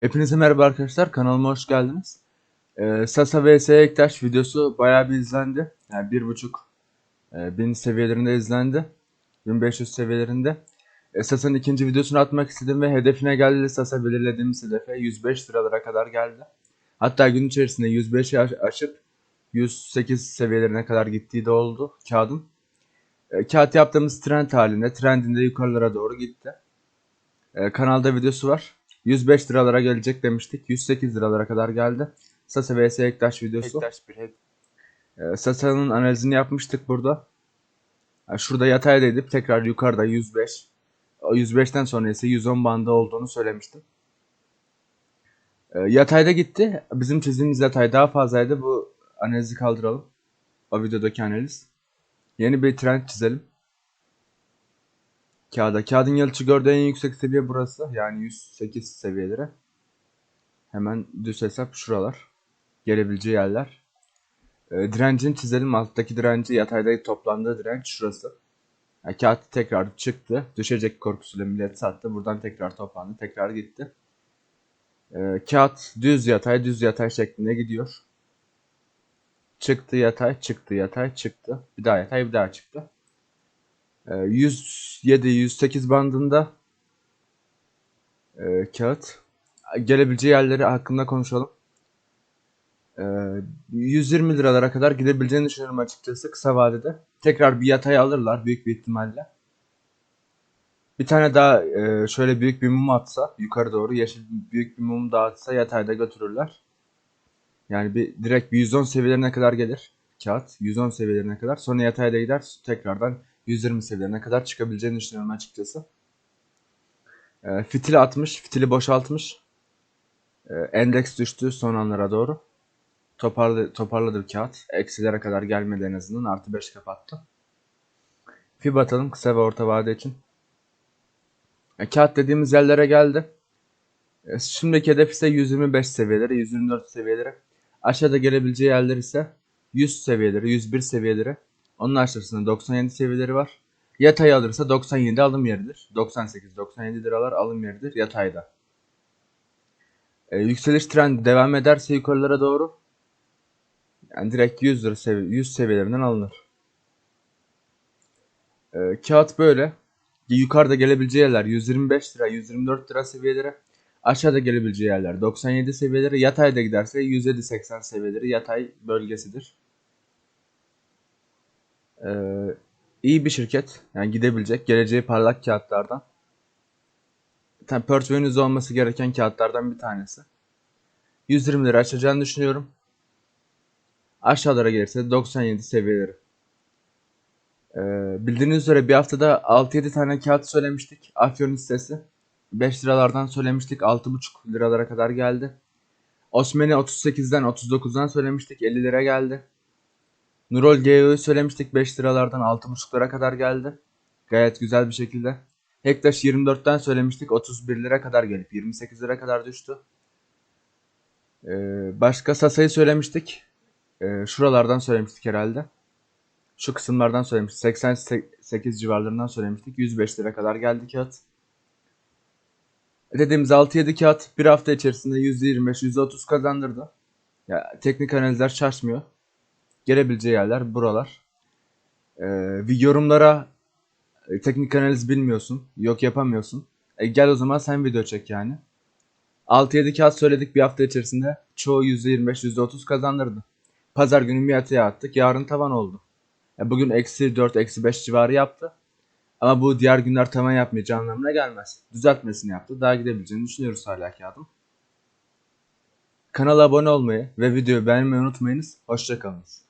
Hepinize merhaba arkadaşlar. Kanalıma hoş geldiniz. Ee, Sasa vs Ektaş videosu bayağı bir izlendi. Yani bir buçuk e, bin seviyelerinde izlendi. 1500 seviyelerinde. E, Sasa'nın ikinci videosunu atmak istedim ve hedefine geldi. Sasa belirlediğimiz hedefe 105 liralara kadar geldi. Hatta gün içerisinde 105'i aş- aşıp 108 seviyelerine kadar gittiği de oldu kağıdın. E, kağıt yaptığımız trend halinde trendinde yukarılara doğru gitti. E, kanalda videosu var. 105 liralara gelecek demiştik. 108 liralara kadar geldi. Sasa vs Ektaş videosu. Ee, Sasa'nın analizini yapmıştık burada. Yani şurada yatayda edip tekrar yukarıda 105. O 105'ten sonra ise 110 bandı olduğunu söylemiştim. Ee, yatayda gitti. Bizim çizdiğimiz yatay daha fazlaydı. Bu analizi kaldıralım. O videodaki analiz. Yeni bir trend çizelim. Kağıda. Kağıdın yalıtı gördüğü en yüksek seviye burası. Yani 108 seviyeleri. Hemen düz hesap şuralar. Gelebileceği yerler. E, direncini çizelim. Alttaki direnci yatayda toplandığı direnç şurası. Yani kağıt tekrar çıktı. Düşecek korkusuyla millet sattı. Buradan tekrar toplandı. Tekrar gitti. E, kağıt düz yatay düz yatay şeklinde gidiyor. Çıktı yatay çıktı yatay çıktı. Bir daha yatay bir daha çıktı. E, 107-108 bandında e, kağıt. Gelebileceği yerleri hakkında konuşalım. Ee, 120 liralara kadar gidebileceğini düşünüyorum açıkçası kısa vadede. Tekrar bir yatay alırlar büyük bir ihtimalle. Bir tane daha e, şöyle büyük bir mum atsa yukarı doğru yeşil büyük bir mum daha atsa yatayda götürürler. Yani bir direkt bir 110 seviyelerine kadar gelir kağıt. 110 seviyelerine kadar. Sonra yatayda gider tekrardan 120 seviyelerine kadar çıkabileceğini düşünüyorum açıkçası. E, fitili atmış, fitili boşaltmış. E, endeks düştü son anlara doğru. Toparladı, toparladı bir kağıt. Eksilere kadar gelmedi en azından. Artı 5 kapattı. Fib atalım kısa ve orta vade için. E, kağıt dediğimiz yerlere geldi. E, şimdiki hedef ise 125 seviyeleri, 124 seviyeleri. Aşağıda gelebileceği yerler ise 100 seviyeleri, 101 seviyeleri. Onun aşağısında 97 seviyeleri var. Yatay alırsa 97 alım yeridir. 98-97 liralar alım yeridir yatayda. E, yükseliş trendi devam ederse yukarılara doğru yani direkt 100 lira sevi 100 seviyelerinden alınır. E, kağıt böyle. Yukarıda gelebileceği yerler 125 lira, 124 lira seviyeleri. Aşağıda gelebileceği yerler 97 seviyeleri. Yatayda giderse 107-80 seviyeleri yatay bölgesidir. E, iyi bir şirket. Yani gidebilecek. Geleceği parlak kağıtlardan. Tabii portföyünüzde olması gereken kağıtlardan bir tanesi. 120 lira açacağını düşünüyorum. Aşağılara gelirse 97 seviyeleri. Ee, bildiğiniz üzere bir haftada 6-7 tane kağıt söylemiştik. Afyon hissesi. 5 liralardan söylemiştik. 6,5 liralara kadar geldi. Osman'ı 38'den 39'dan söylemiştik. 50 lira geldi. Nurol GEO'yu söylemiştik. 5 liralardan 6,5'lara kadar geldi. Gayet güzel bir şekilde. Hektaş 24'ten söylemiştik. 31 lira kadar gelip 28 lira kadar düştü. Ee, başka Sasa'yı söylemiştik. Ee, şuralardan söylemiştik herhalde. Şu kısımlardan söylemiştik. 88 civarlarından söylemiştik. 105 lira kadar geldi kağıt. Dediğimiz 6-7 kağıt bir hafta içerisinde %25-%30 kazandırdı. Ya, teknik analizler şaşmıyor. Gelebileceği yerler buralar. Ee, yorumlara e, teknik analiz bilmiyorsun. Yok yapamıyorsun. E, gel o zaman sen video çek yani. 6-7 kağıt söyledik bir hafta içerisinde. Çoğu %25-%30 kazandırdı. Pazar günü bir yataya attık. Yarın tavan oldu. E, bugün eksi 4, eksi 5 civarı yaptı. Ama bu diğer günler tavan yapmayacağı anlamına gelmez. Düzeltmesini yaptı. Daha gidebileceğini düşünüyoruz hala kağıdın. Kanala abone olmayı ve videoyu beğenmeyi unutmayınız. Hoşçakalınız.